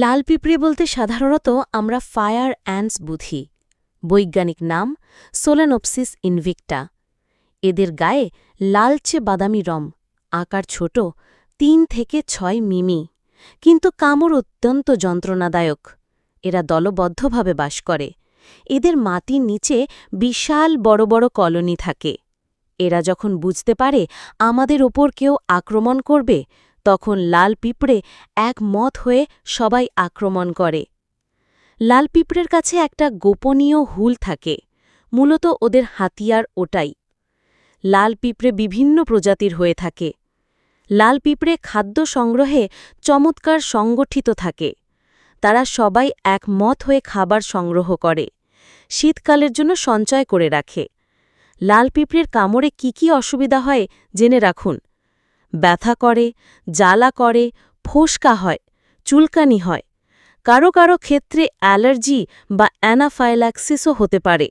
লাল পিঁপড়ে বলতে সাধারণত আমরা ফায়ার অ্যান্ডস বুঝি। বৈজ্ঞানিক নাম সোলেনোপসিস ইনভিক্টা। এদের গায়ে লালচে বাদামি রম আকার ছোট, তিন থেকে ছয় মিমি, কিন্তু কামড় অত্যন্ত যন্ত্রণাদায়ক। এরা দলবদ্ধভাবে বাস করে। এদের মাটির নিচে বিশাল বড় বড় কলোনি থাকে। এরা যখন বুঝতে পারে আমাদের ওপর কেউ আক্রমণ করবে তখন লাল পিঁপড়ে এক মত হয়ে সবাই আক্রমণ করে। লাল পিঁপড়ের কাছে একটা গোপনীয় হুল থাকে, মূলত ওদের হাতিয়ার ওটাই। লাল পিঁপড়ে বিভিন্ন প্রজাতির হয়ে থাকে। লাল পিঁপড়ে খাদ্য সংগ্রহে চমৎকার সংগঠিত থাকে। তারা সবাই একমত হয়ে খাবার সংগ্রহ করে, শীতকালের জন্য সঞ্চয় করে রাখে। লাল পিঁপড়ের কামড়ে কি কি অসুবিধা হয়, জেনে রাখুন। ব্যথা করে, জ্বালা করে, ফোসকা হয়, চুলকানি হয়। কারও কারও ক্ষেত্রে অ্যালার্জি বা অ্যানাফাইল্যাক্সিসও হতে পারে।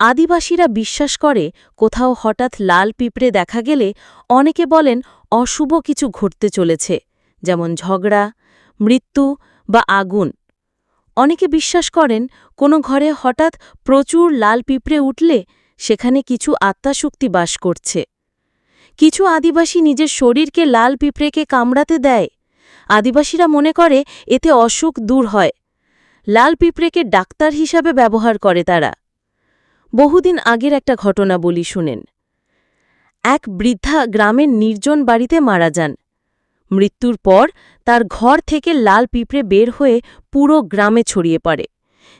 আদিবাসীরা বিশ্বাস করে, কোথাও হঠাৎ লাল পিঁপড়ে দেখা গেলে অনেকে বলেন অশুভ কিছু ঘটতে চলেছে, যেমন ঝগড়া, মৃত্যু বা আগুন। অনেকে বিশ্বাস করেন, কোনো ঘরে হঠাৎ প্রচুর লাল পিঁপড়ে উঠলে সেখানে কিছু আত্মাশক্তি বাস করছে। কিছু আদিবাসী নিজের শরীরকে লাল পিঁপড়েকে কামড়াতে দেয়। আদিবাসীরা মনে করে, এতে অসুখ দূর হয়। লাল পিঁপড়েকে ডাক্তার হিসাবে ব্যবহার করে তারা। বহুদিন আগের একটা ঘটনা বলি শুনেন। এক বৃদ্ধা গ্রামের নির্জন বাড়িতে মারা যান। মৃত্যুর পর তার ঘর থেকে লাল পিঁপড়ে বের হয়ে পুরো গ্রামে ছড়িয়ে পড়ে।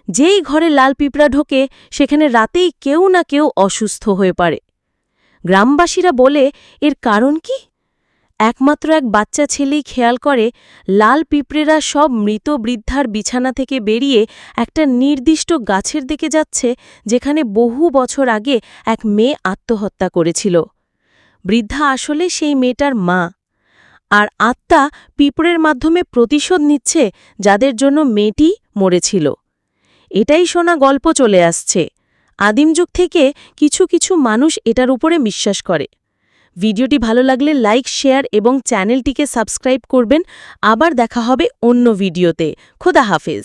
যেই ঘরে লাল পিঁপড়া ঢোকে, সেখানে রাতেই কেউ না কেউ অসুস্থ হয়ে পারে গ্রামবাসীরা বলে, এর কারণ কি? একমাত্র এক বাচ্চা ছেলেই খেয়াল করে, লাল পিঁপড়েরা সব মৃত বৃদ্ধার বিছানা থেকে বেরিয়ে একটা নির্দিষ্ট গাছের দিকে যাচ্ছে, যেখানে বহু বছর আগে এক মেয়ে আত্মহত্যা করেছিল। বৃদ্ধা আসলে সেই মেয়েটার মা। আর আত্মা পিঁপড়ের মাধ্যমে প্রতিশোধ নিচ্ছে, যাদের জন্য মেয়েটি মরেছিল। এটাই শোনা গল্প চলে আসছে। আদিম যুগ থেকে কিছু কিছু মানুষ এটার উপরে বিশ্বাস করে। ভিডিওটি ভালো লাগলে লাইক, শেয়ার এবং চ্যানেলটিকে সাবস্ক্রাইব করবেন। আবার দেখা হবে অন্য ভিডিওতে। খোদা হাফেজ।